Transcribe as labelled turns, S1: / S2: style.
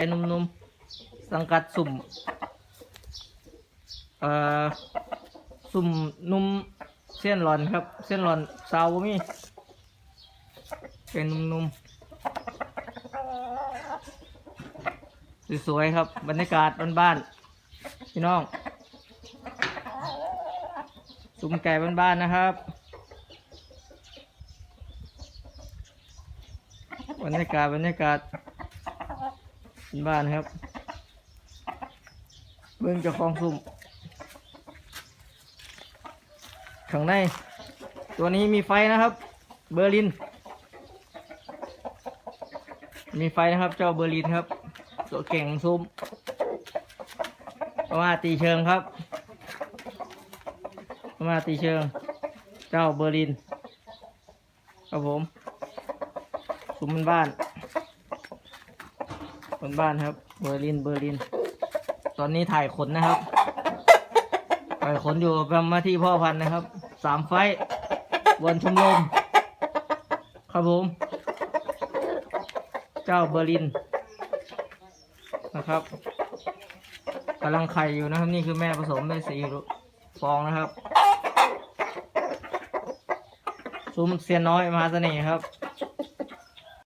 S1: ไอ้หนุ่มๆสังกัดสุ่มเอ่อสุ่มนุ่มเส้นหลอนครับ เส้นหลอนเซาวบ่มีเป็นนุ่มๆสวยๆครับ บรรยากาศบ้านๆพี่น้องสุ่มไก่บ้านๆนะครับบรรยากาศบรรยากาศ บ้านครับ เบื้งจ้าของสุ่มข้างใน ตัวนี้มีไฟนะครับ เบอร์ลิน มีไฟนะครับเจ้าเบอร์ลินครับ ตัวเก่งซุ่มมาตีเชิงครับมาตีเชิง เจ้าเบอร์ลิน ครับผม ซุ้มบ้าน บนบ้านครับ เบอร์ลิน เบอร์ลิน ตอนนี้ถ่ายขนนะครับ ถ่ายขนอยู่ประมาที่พ่อพันธุ์นะครับ สามไฟวันชมรม ครับผม เจ้าเบอร์ลิน นะครับกำลังไข่อยู่นะครับ นี่คือแม่ผสมได้สี่ฟองนะครับ ซุ้มเซียนน้อยมหาเสน่ห์ครับ